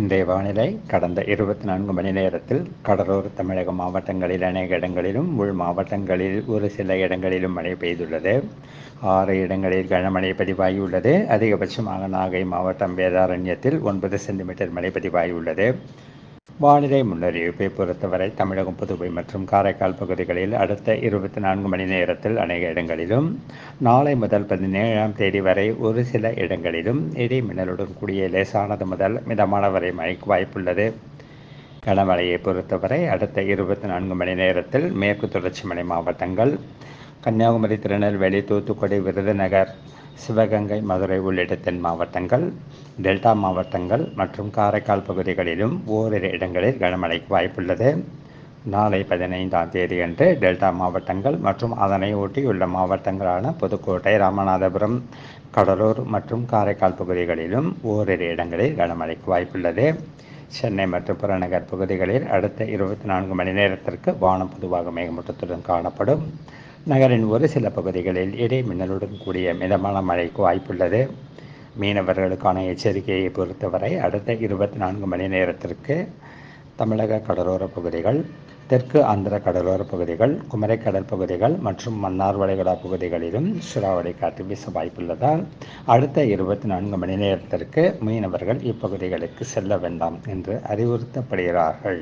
இன்றைய வானிலை கடந்த இருபத்தி நான்கு மணி நேரத்தில் கடலோர தமிழக மாவட்டங்களில் அநேக இடங்களிலும் உள் மாவட்டங்களில் ஒரு சில இடங்களிலும் மழை பெய்துள்ளது. ஆறு இடங்களில் கனமழை பதிவாகியுள்ளது. அதிகபட்சமாக நாகை மாவட்டம் வேதாரண்யத்தில் ஒன்பது சென்டிமீட்டர் மழை பதிவாகியுள்ளது. வானிலை முன்னறிவிப்பை பொறுத்தவரை தமிழகம் புதுவை மற்றும் காரைக்கால் பகுதிகளில் அடுத்த இருபத்தி நான்கு மணி நேரத்தில் அநேக இடங்களிலும் நாளை முதல் பதினேழாம் தேதி வரை ஒரு சில இடங்களிலும் இடி மின்னலுடன் கூடிய லேசானது முதல் மிதமான வரை மழைக்கு வாய்ப்புள்ளது. கனமழையை பொறுத்தவரை அடுத்த இருபத்தி நான்கு மணி நேரத்தில் மேற்கு தொடர்ச்சி மலை மாவட்டங்கள் கன்னியாகுமரி திருநெல்வேலி தூத்துக்குடி விருதுநகர் சிவகங்கை மதுரை உள்ளிட்ட தென் மாவட்டங்கள் டெல்டா மாவட்டங்கள் மற்றும் காரைக்கால் பகுதிகளிலும் ஓரிரு இடங்களில் கனமழைக்கு வாய்ப்புள்ளது. நாளை பதினைந்தாம் தேதியன்று டெல்டா மாவட்டங்கள் மற்றும் அதனை ஒட்டியுள்ள மாவட்டங்களான புதுக்கோட்டை ராமநாதபுரம் கடலூர் மற்றும் காரைக்கால் பகுதிகளிலும் ஓரிரு இடங்களில் கனமழைக்கு வாய்ப்புள்ளது. சென்னை மற்றும் புறநகர் பகுதிகளில் அடுத்த இருபத்தி நான்கு மணி நேரத்திற்கு வானம் பொதுவாக மேகமூட்டத்துடன் காணப்படும். நகரின் ஒரு சில பகுதிகளில் இடை மின்னலுடன் கூடிய மிதமான மழைக்கு வாய்ப்புள்ளது. மீனவர்களுக்கான எச்சரிக்கையை பொறுத்தவரை அடுத்த இருபத்தி நான்கு மணி நேரத்திற்கு தமிழக கடலோர பகுதிகள் தெற்கு ஆந்திர கடலோர பகுதிகள் குமரிக்கடல் பகுதிகள் மற்றும் மன்னார் வளைகுடா பகுதிகளிலும் சூறாவளி காற்று வீச வாய்ப்புள்ளதால் அடுத்த இருபத்தி நான்கு மணி நேரத்திற்கு மீனவர்கள் இப்பகுதிகளுக்கு செல்ல வேண்டாம் என்று அறிவுறுத்தப்படுகிறார்கள்.